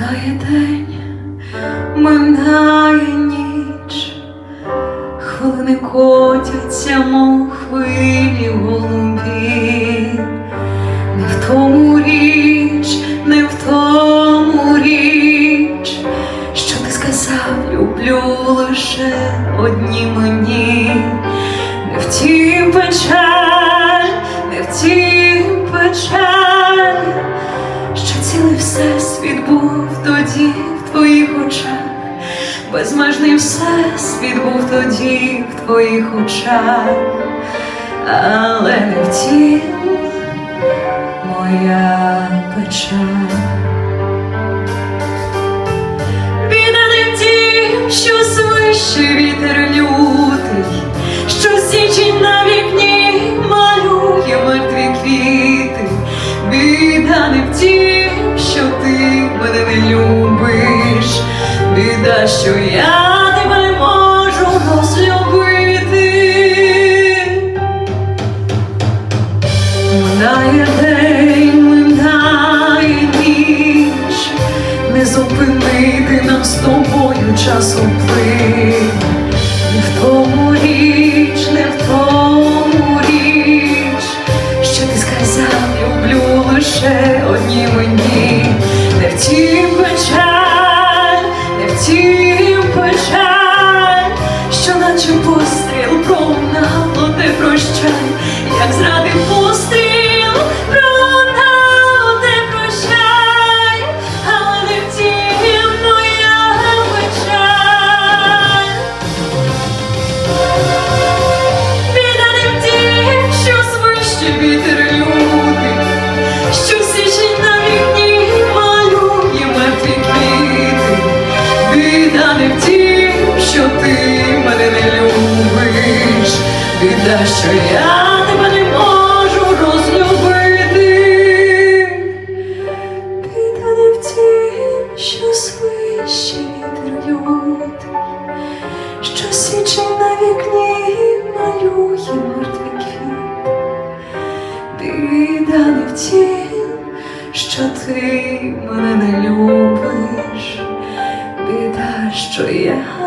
Минає день, минає ніч, хвилини котяться, мов хвилі голубі, не в тому річ, не в тому річ, що ти сказав, люблю лише одні мені, не в тім печаль, не в тім печаль всесвіт був тоді в твоїх очах. Безмежний всесвіт був тоді в твоїх очах, але не втім моя печаль. Біда не в тім, що любиш, біда, що я тебе не можу розлюбити. Минає день, минає ніч, не зупинити нам з тобою часу плив. Не в тому річ, не в тому річ, що ти сказав, люблю лише одні мені. Не ти мене не любиш, біда, що я тебе не можу розлюбити. Біда не в тім, що свище вітер лютий, що січень на вікні малює квіти. Біда не в тім, що ти мене не любиш, біда, що я